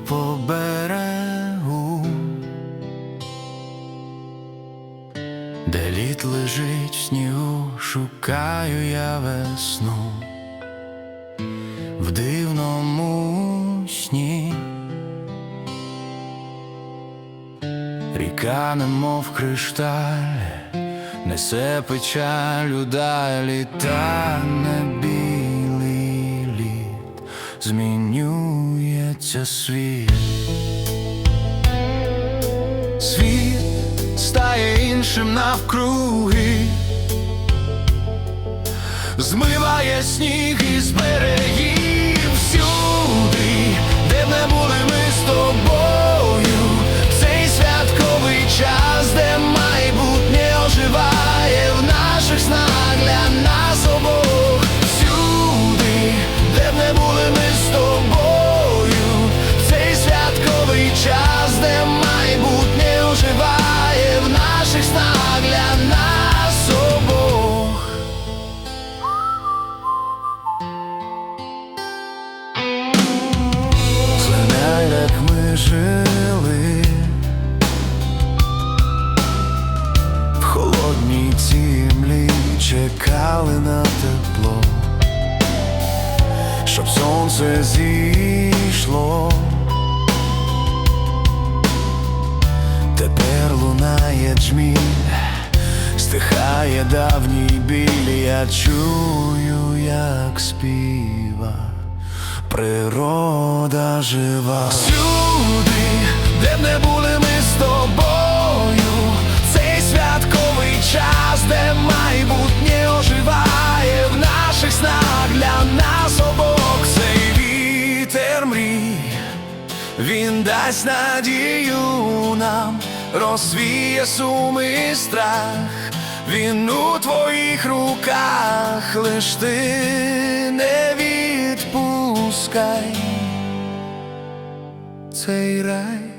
йду по берегу, де літ лежить в снігу, шукаю я весну в дивному сні. Ріка, немов кришталь, несе печалю далі та не білий лід змінює змінюється світ. Світ стає іншим навкруги, змиває сніг і берегів жили в холодній землі, чекали на тепло, щоб сонце зійшло. Тепер лунає джміль, стихає давній біль, я чую, як співа природа жива. Всюди, де б не були ми з тобою, цей святковий час, де майбутнє оживає в наших снах для нас обох цей вітер мрій. Він дасть надію нам, розвіє суми страх. Він у твоїх руках, лиш ти не ใจใจร้าย